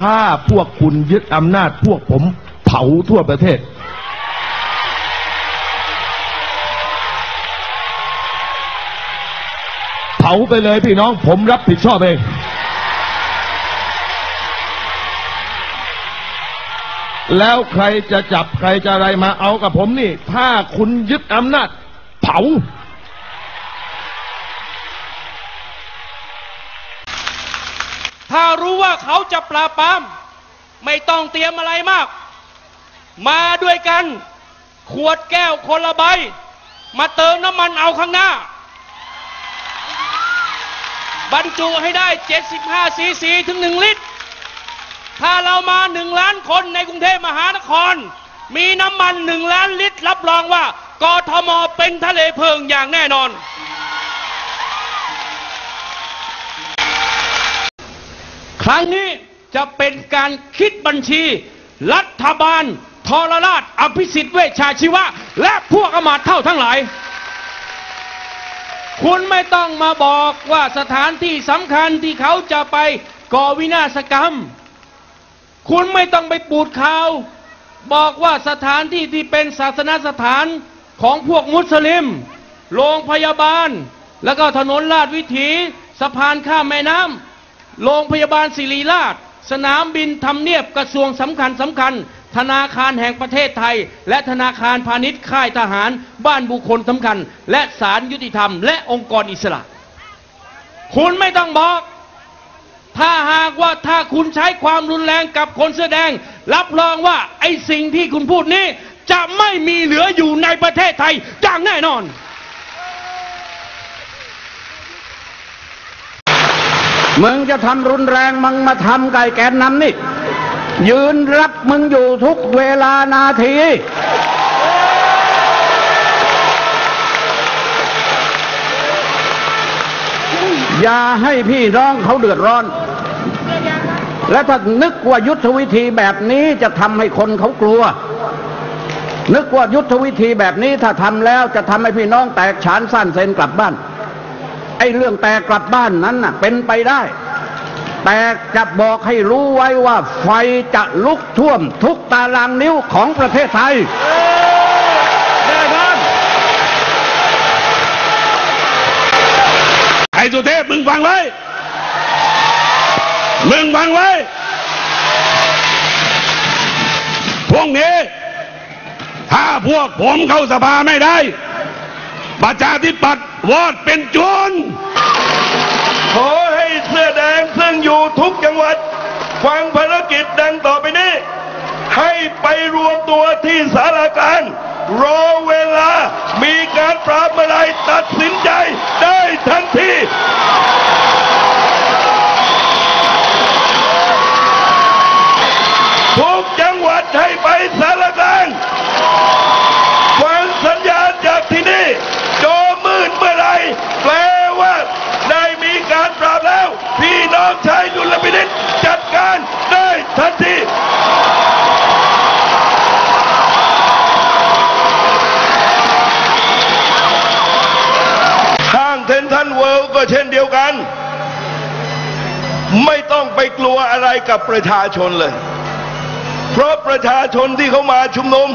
ถ้าพวกคุณยึดอำนาจพวกผมเผาทั่วประเทศ เผาไปเลยพี่น้องผมรับผิดชอบเองแล้วใครจะจับใครจะอะไรมาเอากับผมนี่ ถ้าคุณยึดอำนาจ เผา ถ้ารู้ว่า เขาจะปราบปราม ไม่ต้องเตรียมอะไรมาก มาด้วยกัน ขวดแก้วคนละใบ มาเติมน้ำมันเอาข้างหน้า บรรจุให้ได้ 75ซีซีถึง 1 ลิตร ถ้าเรามา 1 ล้านคนในกรุงเทพมหานคร มีน้ำมัน 1 ล้านลิตร รับรองว่ากทมเป็นทะเลเพลิงอย่างแน่นอน ครั้งนี้จะเป็นการคิดบัญชี รัฐบาลทรราชอภิสิทธิ์เวชชาชีวะ และพวกอมาตเท่าทั้งหลาย คุณไม่ต้องมาบอกว่าสถานที่สำคัญที่เขาจะไปก่อวินาศกรรม คุณไม่ต้องไปปูดข่าว บอกว่าสถานที่ที่เป็นศาสนสถานของพวกมุสลิม โรงพยาบาล แล้วก็ถนนลาดวิถี สะพานข้ามแม่น้ำ โรงพยาบาลศิริราช สนามบินทำเนียบกระทรวงสำคัญสำคัญ ธนาคารแห่งประเทศไทย และธนาคารพาณิชย์ค่ายทหาร บ้านบุคคลสำคัญ และศาลยุติธรรม และองค์กรอิสระ คุณไม่ต้องบอก ถ้าหากว่าถ้าคุณใช้ความรุนแรงกับคนเสื้อแดง รับรองว่าไอ้สิ่งที่คุณพูดนี้จะไม่มีเหลืออยู่ในประเทศไทยอย่างแน่นอน มึงจะทำรุนแรงมึงมาทำไก่แกนนำนี่ ยืนรับมึงอยู่ทุกเวลานาที อย่าให้พี่น้องเขาเดือดร้อน และถ้านึกว่ายุทธวิธีแบบนี้จะทำให้คนเขากลัว นึกว่ายุทธวิธีแบบนี้ถ้าทำแล้วจะทำให้พี่น้องแตกฉานสั้นเซนกลับบ้าน อ้เรื่องแตกกลับบ้านนั้นน่ะ เป็นไปได้ แต่จะบอกให้รู้ไว้ว่า ไฟจะลุกท่วมทุกตารางนิ้วของประเทศไทยแน่นอนไอ้สุเทพมึงฟังไว้ มึงฟังไว้พวกนี้ ถ้าพวกผมเข้าสภาไม่ได้ ประชาธิปัตย์วอดเป็นโจรขอให้เสื้อแดงซึ่งอยู่ทุกจังหวัด ฟังภารกิจดังต่อไปนี้ ให้ไปรวมตัวที่สารกลารรอเวลามีการปราบอะไรตัดสินใจได้ทันทีทุกจังหวัดให้ไปสารกลารฟังสัญญาณจากที่นี่โจมืดเมื่อไหรแปลว่าได้มีการปราบแล้ว พี่น้องชายดุลพินิษจัดการได้ ทันทีห้างเทนทันเวิลด์ก็เช่นเดียวกัน ไม่ต้องไปกลัวอะไรกับประชาชนเลย เพราะประชาชนที่เขามาชุมนุม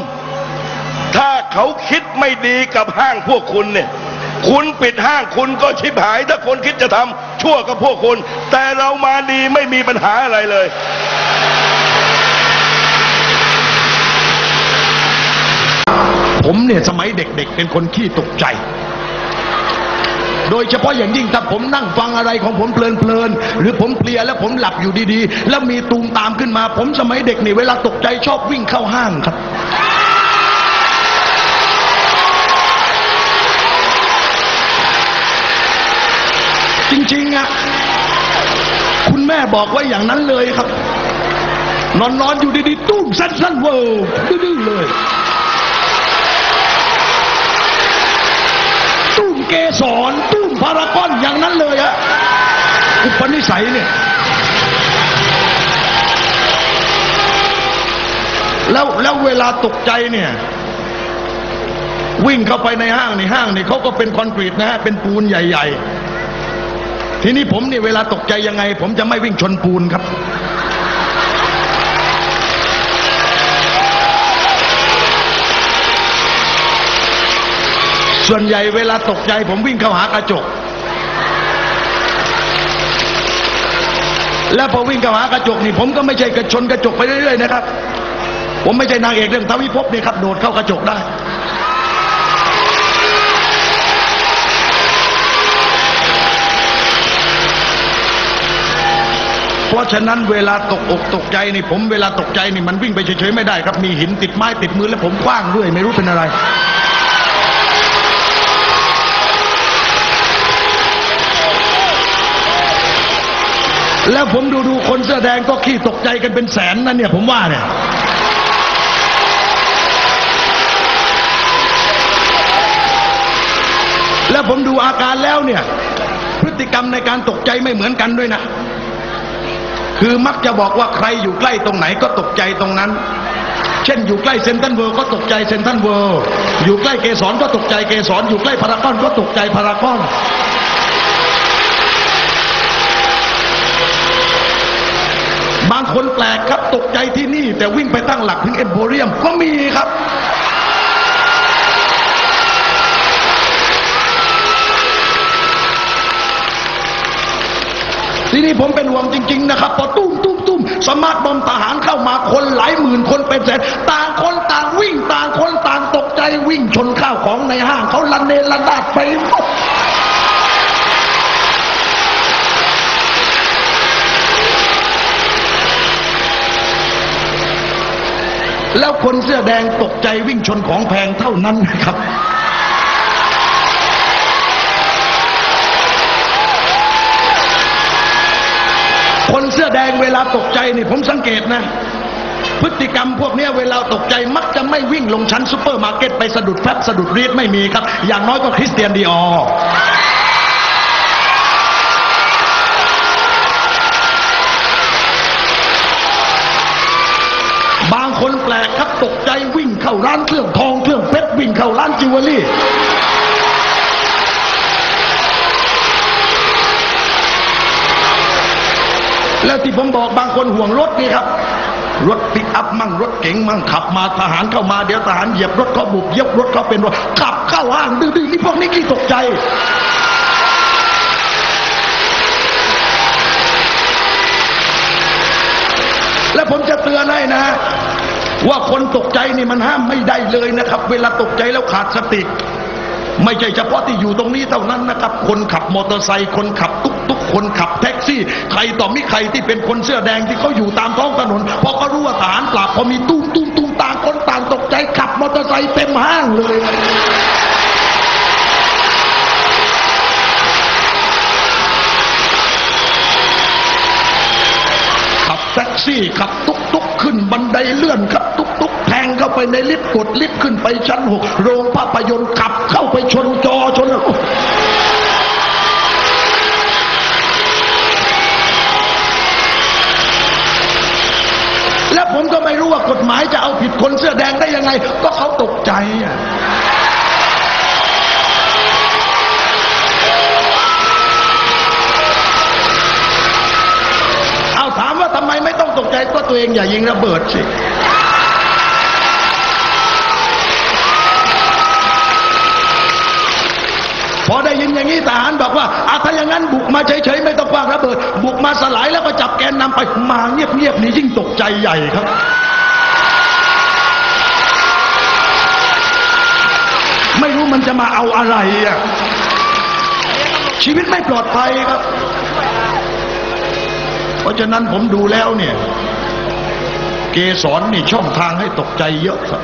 ถ้าเขาคิดไม่ดีกับห้างพวกคุณเนี่ยคุณปิดห้างคุณก็ชิบหาย ถ้าคนคิดจะทำชั่วกับพวกคุณ แต่เรามาดีไม่มีปัญหาอะไรเลย ผมเนี่ยสมัยเด็กๆ เป็นคนขี้ตกใจ โดยเฉพาะอย่างยิ่งถ้าผมนั่งฟังอะไรของผมเพลินๆหรือผมเพลียแล้วผมหลับอยู่ดีๆ แล้วมีตูมตามขึ้นมา ผมสมัยเด็กนี่เวลาตกใจชอบวิ่งเข้าห้างครับจริงๆอะคุณแม่บอกไว้อย่างนั้นเลยครับ นอนนอนๆอยู่ดีๆ ตุ้มสั้นๆเวอร์ดื้อๆเลย ตุ้ม เกสรตุ้มพารากอนอย่างนั้นเลยอะอุปนิสัยเนี่ย แล้วแล้วเวลาตกใจเนี่ย วิ่งเข้าไปในห้างในห้างนี่เขาก็เป็นคอนกรีตนะฮะเป็นปูนใหญ่ ๆ ทีนี้ผมเนี่ยเวลาตกใจยังไง ผมจะไม่วิ่งชนปูนครับ ส่วนใหญ่เวลาตกใจผมวิ่งเข้าหากระจก แล้วพอวิ่งเข้าหากระจกนี่ผมก็ไม่ใช่กระชนกระจกไปเรื่อยๆนะครับ ผมไม่ใช่นางเอกเรื่องทวิภพนี่ครับโดดเข้ากระจกได้ เพราะฉะนั้นเวลาตกอกตกใจนี่ผมเวลาตกใจนี่มันวิ่งไปเฉยๆไม่ได้ครับมีหินติดไม้ติดมือแล้วผมคว้างด้วยไม่รู้เป็นอะไร แล้วผมดูดูคนเสื้อแดงก็ขี้ตกใจกันเป็นแสนนะเนี่ยผมว่าเนี่ยแล้วผมดูอาการแล้วเนี่ย พฤติกรรมในการตกใจไม่เหมือนกันด้วยนะ คือมักจะบอกว่าใครอยู่ใกล้ตรงไหนก็ตกใจตรงนั้น เช่นอยู่ใกล้เซนทรัลเวิลด์ก็ตกใจเซนทรัลเวิลด์อยู่ใกล้เกสรก็ตกใจเกสรอยู่ใกล้พารากอนก็ตกใจพารากอน บางคนแปลกครับ ตกใจที่นี่ แต่วิ่งไปตั้งหลักถึงเอ็มโพเรียมก็มีครับ ทีนี้ผมเป็นห่วงจริง ๆ นะครับ พอตุ้มตุ้มตุ้มสมาร์ทบอมทหารเข้ามาคนหลายหมื่นคนเป็นแสนต่างคนต่างวิ่งต่างคนต่างตกใจวิ่งชนข้าวของในห้างเขาลันเนระนาดไปหมด แล้วคนเสื้อแดงตกใจวิ่งชนของแพงเท่านั้นนะครับ คนเสื้อแดงเวลาตกใจนี่ผมสังเกตนะ พฤติกรรมพวกนี้เวลาตกใจมักจะไม่วิ่งลงชั้นซูเปอร์มาร์เก็ตไปสะดุดแฟบสะดุดรีดไม่มีครับ อย่างน้อยก็คริสเตียนดีออร์บาง คนแปลกครับตกใจวิ่งเข้าร้านเครื่องทองเครื่องเพชรวิ่งเข้าร้านจิวเวลรี่แล้วที่ผมบอกบางคนห่วงรถนี่ครับ รถปิกอัพมั่งรถเก๋งมั่งขับมาทหารเข้ามาเดี๋ยวทหารเหยียบรถเขาบุกเหยียบรถเขาเป็นรถขับเข้าห้างดื้อๆนี่พวกนี้ขี้ตกใจ แล้วผมจะเตือนให้นะ ว่าคนตกใจนี่มันห้ามไม่ได้เลยนะครับ เวลาตกใจแล้วขาดสติ ไม่ใช่เฉพาะที่อยู่ตรงนี้เท่านั้นนะครับ คนขับมอเตอร์ไซค์คนขับตุ๊กตุ๊กคนขับแท็กซี่ ใครต่อมิใครที่เป็นคนเสื้อแดงที่เขาอยู่ตามท้องถนนพอเขารู้ว่าทหารปราบพอมีตุ้มตุ้มตุ้มต่างคนต่างตกใจขับมอเตอร์ไซค์เต็มห้างเลยขับแท็กซี่ขับตุ๊กตุ๊ก ขึ้นบันไดเลื่อนครับตุ๊กตุ๊กแทงเข้าไปในลิฟต์กดลิฟต์ขึ้นไปชั้นหกโรงภาพยนตร์ขับเข้าไปชนจอชนแล้วผมก็ไม่รู้ว่ากฎหมายจะเอาผิดคนเสื้อแดงได้ยังไง ก็เขาตกใจอะ ตกใจก็ตัวเองอย่ายิงระเบิดสิพอได้ยินอย่างนี้ทหารบอกว่าอาถ้าอย่างนั้นบุกมาเฉยๆไม่ต้องวางระเบิด บุกมาสลายแล้วก็จับแกนนำไปมาเงียบๆนี่ยิ่งตกใจใหญ่ครับ ไม่รู้มันจะมาเอาอะไรอะชีวิตไม่ปลอดภัยครับ เพราะฉะนั้นผมดูแล้วเนี่ย เกสรนี่ช่องทางให้ตกใจเยอะครับ